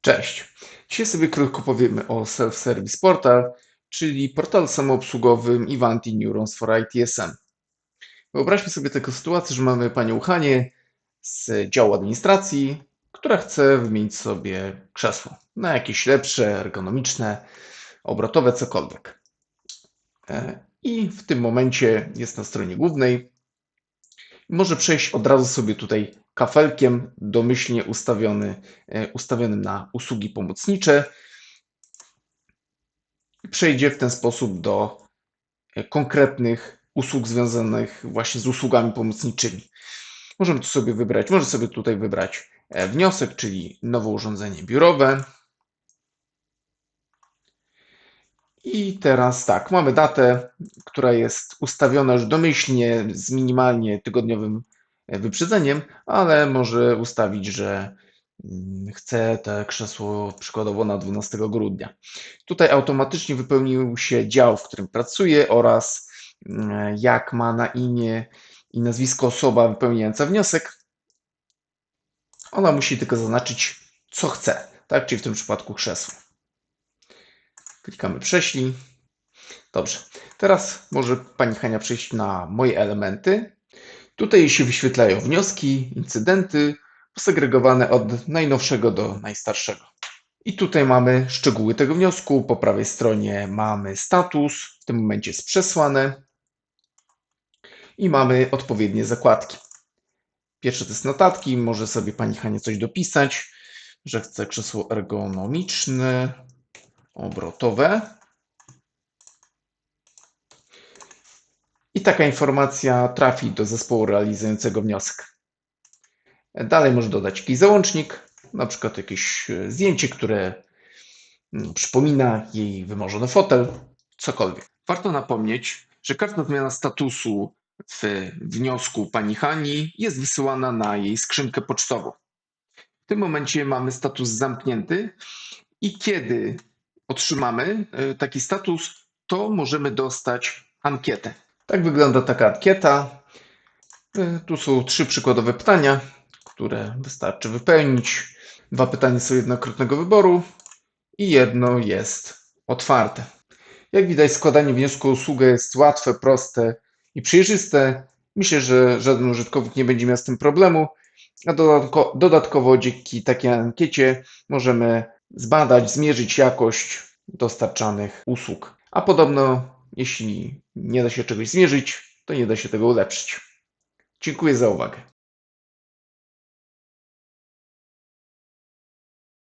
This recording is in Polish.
Cześć. Dzisiaj sobie krótko powiemy o Self-Service Portal, czyli portalu samoobsługowym Ivanti Neurons for ITSM. Wyobraźmy sobie taką sytuację, że mamy panią Hanię z działu administracji, która chce wymienić sobie krzesło na jakieś lepsze, ergonomiczne, obrotowe, cokolwiek. E, I w tym momencie jest na stronie głównej. Może przejść od razu sobie tutaj kafelkiem domyślnie ustawiony, e, ustawionym na usługi pomocnicze. Przejdzie w ten sposób do e, konkretnych usług związanych właśnie z usługami pomocniczymi. Możemy tu sobie wybrać, może sobie tutaj wybrać e, wniosek, czyli nowe urządzenie biurowe. I teraz tak, mamy datę, która jest ustawiona już domyślnie z minimalnie tygodniowym e, wyprzedzeniem, ale może ustawić, że mm, chce te krzesło przykładowo na 12 grudnia. Tutaj automatycznie wypełnił się dział, w którym pracuje oraz mm, jak ma na imię i nazwisko osoba wypełniająca wniosek. Ona musi tylko zaznaczyć, co chce, tak? Czyli w tym przypadku krzesło. Klikamy prześlij. Dobrze. Teraz może Pani Hania przejść na moje elementy. Tutaj się wyświetlają wnioski, incydenty, posegregowane od najnowszego do najstarszego. I tutaj mamy szczegóły tego wniosku. Po prawej stronie mamy status, w tym momencie jest przesłane. I mamy odpowiednie zakładki. Pierwsze to jest notatki. Może sobie Pani Hania coś dopisać, że chce krzesło ergonomiczne, obrotowe. I taka informacja trafi do zespołu realizującego wniosek. Dalej może dodać jakiś załącznik, na przykład jakieś e, zdjęcie, które mm, przypomina jej wymarzony fotel, cokolwiek. Warto napomnieć, że każda zmiana statusu w wniosku pani Hani jest wysyłana na jej skrzynkę pocztową. W tym momencie mamy status zamknięty i kiedy otrzymamy e, taki status, to możemy dostać ankietę. Tak wygląda taka ankieta. E, Tu są trzy przykładowe pytania, które wystarczy wypełnić. Dwa pytania są jednokrotnego wyboru i jedno jest otwarte. Jak widać, składanie wniosku o usługę jest łatwe, proste i przejrzyste. Myślę, że żaden użytkownik nie będzie miał z tym problemu. A dodatko, dodatkowo dzięki takiej ankiecie możemy zbadać, zmierzyć jakość dostarczanych usług. A podobno, jeśli nie da się czegoś zmierzyć, to nie da się tego ulepszyć. Dziękuję za uwagę.